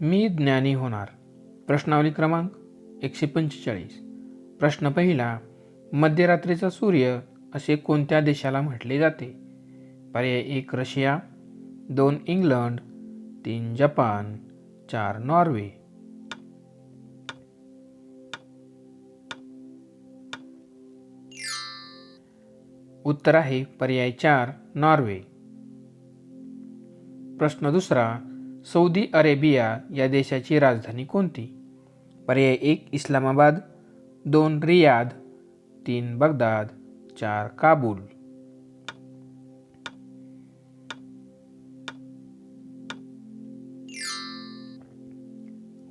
मी ज्ञानी होणार. प्रश्नावली क्रमांक एकशे पंचेचाळीस. प्रश्न पहिला मध्यरात्रीचा सूर्य असे कोणत्या देशाला म्हटले जाते? पर्याय एक रशिया. दोन इंग्लंड. तीन जपान. चार नॉर्वे. उत्तर आहे पर्याय चार नॉर्वे. प्रश्न दुसरा सौदी अरेबिया या देशाची राजधानी कोणती? पर्याय एक इस्लामाबाद. दोन रियाद. तीन बगदाद. चार काबूल.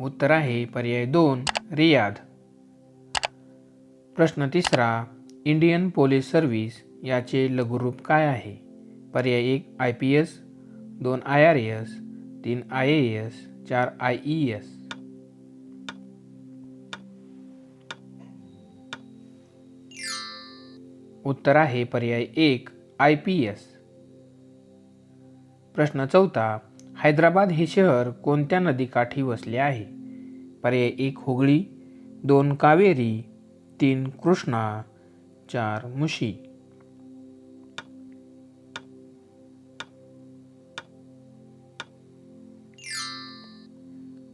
उत्तर आहे पर्याय दोन रियाद. प्रश्न तिसरा इंडियन पोलीस सर्व्हिस याचे लघुरूप काय आहे? पर्याय एक आय पी एस. दोन आय आर एस. तीन आय ए एस चार आय ई एस. उत्तर आहे पर्याय एक आय पी एस. प्रश्न चौथा हैदराबाद हे शहर कोणत्या नदीकाठी वसले आहे? पर्याय एक हुगळी दोन कावेरी तीन कृष्णा चार मुशी.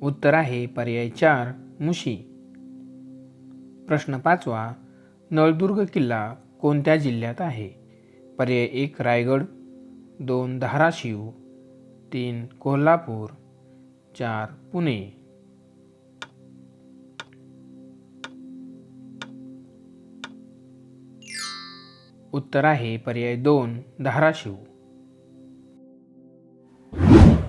उत्तर आहे पर्याय चार मुशी. प्रश्न पाचवा नळदुर्ग किल्ला कोणत्या जिल्ह्यात आहे? पर्याय एक रायगड. दोन धाराशिव. तीन कोल्हापूर. चार पुणे. उत्तर आहे पर्याय दोन धाराशिव.